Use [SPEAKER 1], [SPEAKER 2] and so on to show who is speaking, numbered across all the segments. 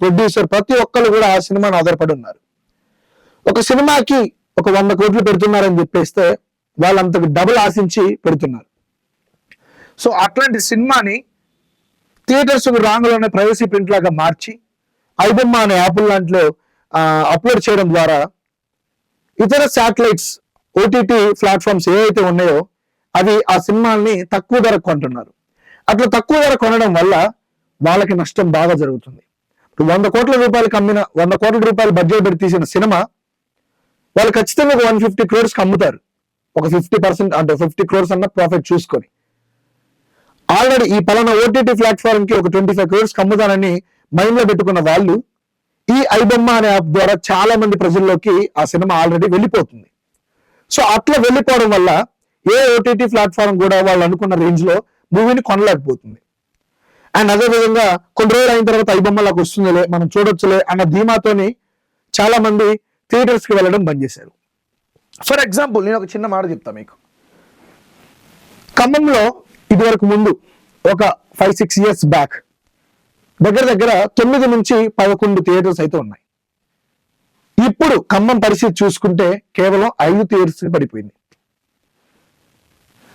[SPEAKER 1] Producer ప్రతి ఒక్కరు కూడా ఆ సినిమాను ఆధారపడి ఉన్నారు. ఒక సినిమాకి ఒక వంద కోట్లు పెడుతున్నారని చెప్పేస్తే వాళ్ళంతకు డబుల్ ఆశించి పెడుతున్నారు. సో అట్లాంటి సినిమాని థియేటర్స్ రాంగులోనే ప్రైవసీ ప్రింట్ లాగా మార్చి ఐబొమ్మ అనే యాప్ లాంటిలో అప్లోడ్ చేయడం ద్వారా ఇతర శాటిలైట్స్ ఓటీటీ ప్లాట్ఫామ్స్ ఏవైతే ఉన్నాయో అవి ఆ సినిమాల్ని తక్కువ ధర కొంటున్నారు. అట్లా తక్కువ ధర కొనడం వల్ల వాళ్ళకి నష్టం బాగా జరుగుతుంది. వంద కోట్ల రూపాయలు అమ్మిన వంద కోట్ల రూపాయలు బడ్జెట్ పెట్టి తీసిన సినిమా వాళ్ళు ఖచ్చితంగా ఒక వన్ ఫిఫ్టీ క్రోర్స్కి అమ్ముతారు ఒక ఫిఫ్టీ పర్సెంట్ అంటే ఫిఫ్టీ క్రోర్స్ అన్న ప్రాఫిట్ చూసుకొని. ఆల్రెడీ ఈ పలానా ఓటీటీ ప్లాట్ఫామ్కి ఒక ట్వంటీ ఫైవ్ క్రోర్స్ అమ్ముతానని మైండ్లో పెట్టుకున్న వాళ్ళు ఈ ఐబొమ్మ అనే యాప్ ద్వారా చాలా మంది ప్రజల్లోకి ఆ సినిమా ఆల్రెడీ వెళ్ళిపోతుంది. సో అట్లా వెళ్ళిపోవడం వల్ల ఏ ఓటీటీ ప్లాట్ఫామ్ కూడా వాళ్ళు అనుకున్న రేంజ్లో మూవీని కొనలేకపోతుంది. అండ్ అదే విధంగా కొన్ని రోజులు అయిన తర్వాత ఐబొమ్మలకు వస్తుందిలే మనం చూడొచ్చులే అన్న ధీమాతోని చాలా మంది థియేటర్స్కి వెళ్ళడం బంద్ చేశారు. ఫర్ ఎగ్జాంపుల్ నేను ఒక చిన్న మాట చెప్తా మీకు. ఖమ్మంలో ఇదివరకు ముందు ఒక ఫైవ్ సిక్స్ ఇయర్స్ బ్యాక్ దగ్గర దగ్గర తొమ్మిది నుంచి పదకొండు థియేటర్స్ అయితే ఉన్నాయి. ఇప్పుడు ఖమ్మం పరిస్థితి చూసుకుంటే కేవలం ఐదు థియేటర్స్ పడిపోయింది.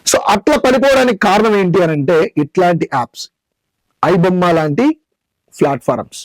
[SPEAKER 1] సో అట్లా పడిపోవడానికి కారణం ఏంటి అని అంటే ఇట్లాంటి యాప్స్ ఐబొమ్మ లాంటి ప్లాట్ఫారమ్స్.